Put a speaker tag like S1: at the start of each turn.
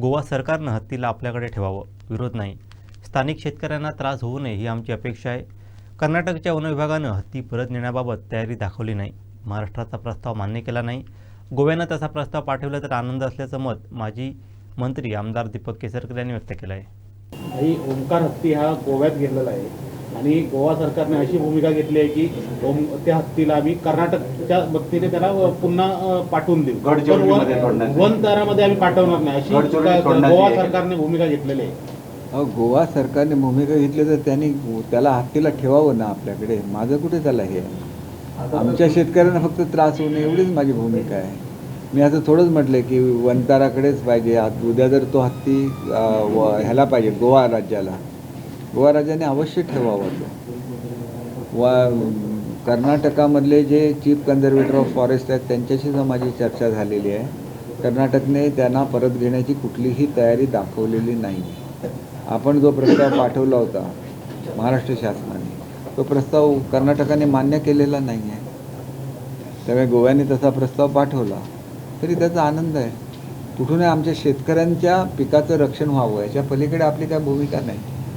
S1: गोवा सरकारनं हत्तीला आपल्याकडे ठेवावं. विरोध नाही. स्थानिक शेतकऱ्यांना त्रास होऊ नये ही आमची अपेक्षा आहे. कर्नाटकच्या वन विभागानं हत्ती परत नेण्याबाबत तयारी दाखवली नाही. महाराष्ट्राचा प्रस्ताव मान्य केला नाही. गोव्यानं तसा प्रस्ताव पाठवला तर आनंद असल्याचं मत माजी मंत्री आमदार दीपक केसरकर यांनी व्यक्त केलं आहे
S2: ओंकार हत्ती हा गोव्यात गेलेला आहे. आणि गोवा सरकारने अशी भूमिका घेतली आहे की त्या हत्तीला आम्ही कर्नाटकच्या वतीने त्याला पुन्हा पाठवून देऊ. वन- तारामध्ये आम्ही पाठवणार नाही. अशी गोवा. सरकारने भूमिका घेतलेली आहे.
S3: अहो गोवा सरकारने भूमिका घेतली तर त्यांनी त्याला हत्तीला ठेवावं ना आपल्याकडे? माझं कुठे त्याला हे? आमच्या शेतकऱ्यांना फक्त त्रास होऊ नये एवढीच माझी भूमिका आहे. मी असं थोडंच म्हटलं की वनताराकडेच पाहिजे. उद्या जर तो हत्ती ह्याला पाहिजे गोवा राज्याला. गोवाराजाने अवश्य ठेवावा तो कर्नाटकामधले जे चीफ कन्झर्वेटर ऑफ फॉरेस्ट आहेत त्यांच्याशी माझी चर्चा झालेली आहे कर्नाटकने त्यांना परत घेण्याची कुठलीही तयारी दाखवलेली नाही. आपण जो प्रस्ताव पाठवला होता महाराष्ट्र शासनाने तो प्रस्ताव कर्नाटकाने मान्य केलेला नाही आहे. त्यामुळे गोव्याने तसा प्रस्ताव पाठवला तरी त्याचा आनंद आहे. कुठूनही आमच्या शेतकऱ्यांच्या पिकाचं रक्षण व्हावं याच्या पलीकडे आपली काय भूमिका नाही.